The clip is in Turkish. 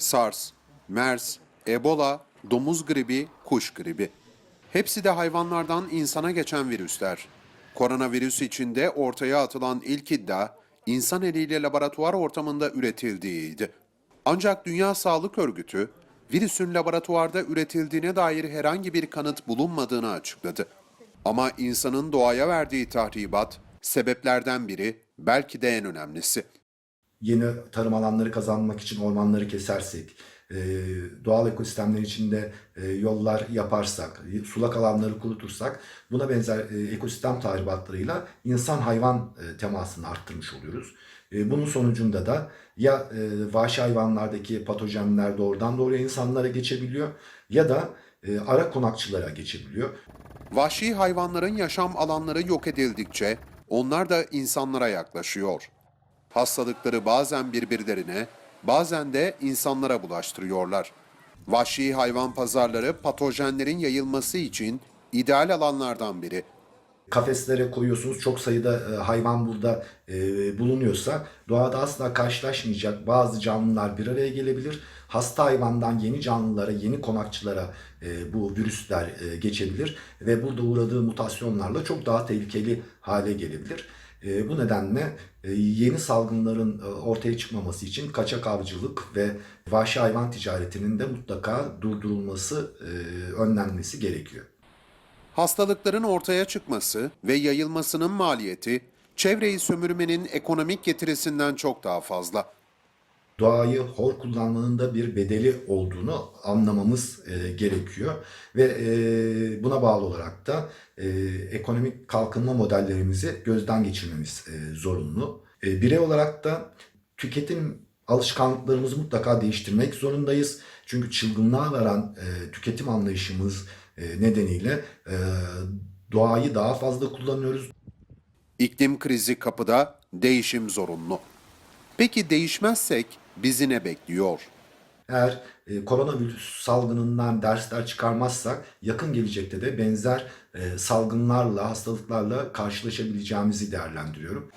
SARS, MERS, Ebola, domuz gribi, kuş gribi. Hepsi de hayvanlardan insana geçen virüsler. Koronavirüs içinde ortaya atılan ilk iddia, insan eliyle laboratuvar ortamında üretildiğiydi. Ancak Dünya Sağlık Örgütü, virüsün laboratuvarda üretildiğine dair herhangi bir kanıt bulunmadığını açıkladı. Ama insanın doğaya verdiği tahribat, sebeplerden biri, belki de en önemlisi. Yeni tarım alanları kazanmak için ormanları kesersek, e, doğal ekosistemler içinde e, yollar yaparsak, sulak alanları kurutursak buna benzer e, ekosistem tahribatlarıyla insan hayvan e, temasını arttırmış oluyoruz. E, Bunun sonucunda da ya e, vahşi hayvanlardaki patojenler doğrudan doğruya insanlara geçebiliyor ya da e, ara konakçılara geçebiliyor. Vahşi hayvanların yaşam alanları yok edildikçe onlar da insanlara yaklaşıyor. Hastalıkları bazen birbirlerine, bazen de insanlara bulaştırıyorlar. Vahşi hayvan pazarları patojenlerin yayılması için ideal alanlardan biri. kafeslere koyuyorsunuz. Çok sayıda e, hayvan burada e, bulunuyorsa doğada asla karşılaşmayacak bazı canlılar bir araya gelebilir. Hasta hayvandan yeni canlılara, yeni konakçılara e, bu virüsler geçebilir ve burada uğradığı mutasyonlarla çok daha tehlikeli hale gelebilir. E, bu nedenle e, yeni salgınların e, ortaya çıkmaması için kaçak avcılık ve vahşi hayvan ticaretinin de mutlaka durdurulması, e, önlenmesi gerekiyor. Hastalıkların ortaya çıkması ve yayılmasının maliyeti çevreyi sömürmenin ekonomik getirisinden çok daha fazla. Doğayı hor kullanmanın da bir bedeli olduğunu anlamamız e, gerekiyor ve e, buna bağlı olarak da e, ekonomik kalkınma modellerimizi gözden geçirmemiz e, zorunlu. E, birey olarak da tüketim alışkanlıklarımızı mutlaka değiştirmek zorundayız. Çünkü çılgınlığa varan e, tüketim anlayışımız e, nedeniyle e, doğayı daha fazla kullanıyoruz. İklim krizi kapıda, değişim zorunlu. Peki değişmezsek bizi ne bekliyor? Eğer e, koronavirüs salgınından dersler çıkarmazsak yakın gelecekte de benzer e, salgınlarla, hastalıklarla karşılaşabileceğimizi değerlendiriyorum.